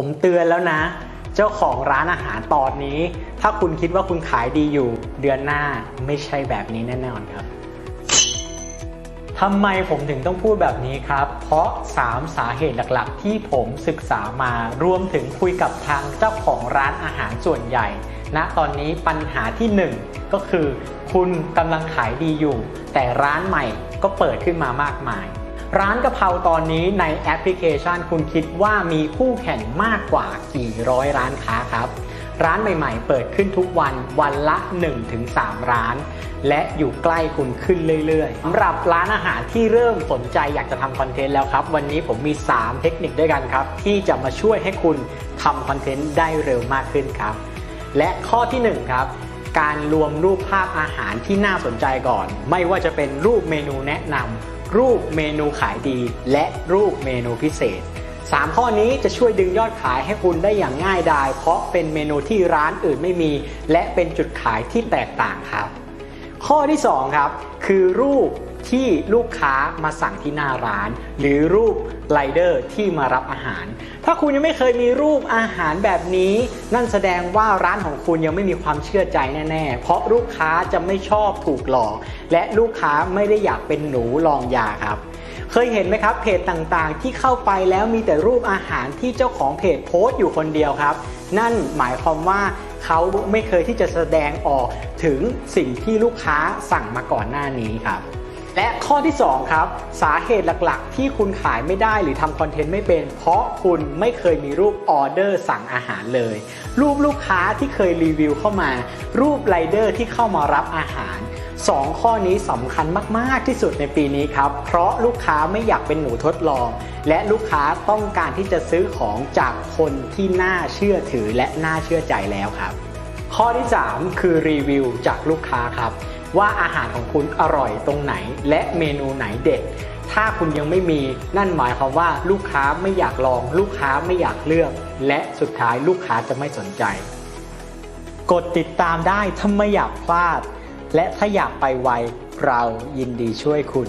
ผมเตือนแล้วนะ เจ้าของร้านอาหารตอนนี้ ถ้าคุณคิดว่าคุณขายดีอยู่ เดือนหน้าไม่ใช่แบบนี้แน่นอนครับทำไมผมถึงต้องพูดแบบนี้ครับ เพราะ 3 สาเหตุหลักๆ ที่ผมศึกษามารวมถึงคุยกับทางเจ้าของร้านอาหารส่วนใหญ่ณตอนนี้ปัญหาที่ 1 ก็คือ คุณกำลังขายดีอยู่ แต่ร้านใหม่ก็เปิดขึ้นมามากมาย ร้านกะเพราตอนนี้ในแอปพลิเคชันคุณคิดว่ามีคู่แข่งมากกว่ากี่ร้อยร้านค้าครับ ร้านใหม่ๆ เปิดขึ้นทุกวันวันละ 1-3 ร้าน และอยู่ใกล้คุณขึ้นเรื่อยๆสำหรับร้านอาหารที่เริ่มสนใจอยากจะทำคอนเทนต์แล้วครับ วันนี้ผมมี 3 เทคนิคด้วยกันครับ ที่จะมาช่วยให้คุณทำคอนเทนต์ได้เร็วมากขึ้นครับ และข้อที่ 1 ครับการรวมรูปภาพอาหารที่น่าสนใจก่อน ไม่ว่าจะเป็นรูปเมนูแนะนำ รูปเมนูขายดี และรูปเมนูพิเศษ 3 ข้อนี้จะช่วยดึงยอดขายให้คุณได้อย่างง่ายดาย เพราะเป็นเมนูที่ร้านอื่นไม่มี และเป็นจุดขายที่แตกต่างครับ ข้อที่ 2 ครับ คือรูป ที่ลูกค้ามาสั่งที่หน้าร้าน หรือรูปไรเดอร์ที่มารับอาหาร ถ้าคุณยังไม่เคยมีรูปอาหารแบบนี้ นั่นแสดงว่าร้านของคุณยังไม่มีความเชื่อใจแน่ๆ เพราะลูกค้าจะไม่ชอบถูกหลอก และลูกค้าไม่ได้อยากเป็นหนูลองยาครับเคยเห็นไหมครับเพจต่างๆ ที่เข้าไปแล้วมีแต่รูปอาหารที่เจ้าของเพจโพสต์อยู่คนเดียวครับ นั่นหมายความว่าเขาไม่เคยที่จะแสดงออกถึงสิ่งที่ลูกค้าสั่งมาก่อนหน้านี้ครับ และข้อที่ 2 ครับ สาเหตุหลักๆ ที่คุณขายไม่ได้หรือทำคอนเทนต์ไม่เป็น เพราะคุณไม่เคยมีรูปออเดอร์สั่งอาหารเลย รูปลูกค้าที่เคยรีวิวเข้ามา รูปไรเดอร์ที่เข้ามารับอาหาร 2 ข้อนี้สำคัญมากๆที่สุดในปีนี้ครับ เพราะลูกค้าไม่อยากเป็นหนูทดลอง และลูกค้าต้องการที่จะซื้อของจากคนที่น่าเชื่อถือและน่าเชื่อใจแล้วครับ ข้อที่ 3 คือรีวิวจากลูกค้าครับ ว่าอาหารของคุณอร่อยตรงไหน และเมนูไหนเด็ด ถ้าคุณยังไม่มีนั่นหมายความว่าลูกค้าไม่อยากลอง ลูกค้าไม่อยากเลือก และสุดท้ายลูกค้าจะไม่สนใจ กดติดตามได้ถ้าไม่อยากพลาด และถ้าอยากไปไวเรายินดีช่วยคุณ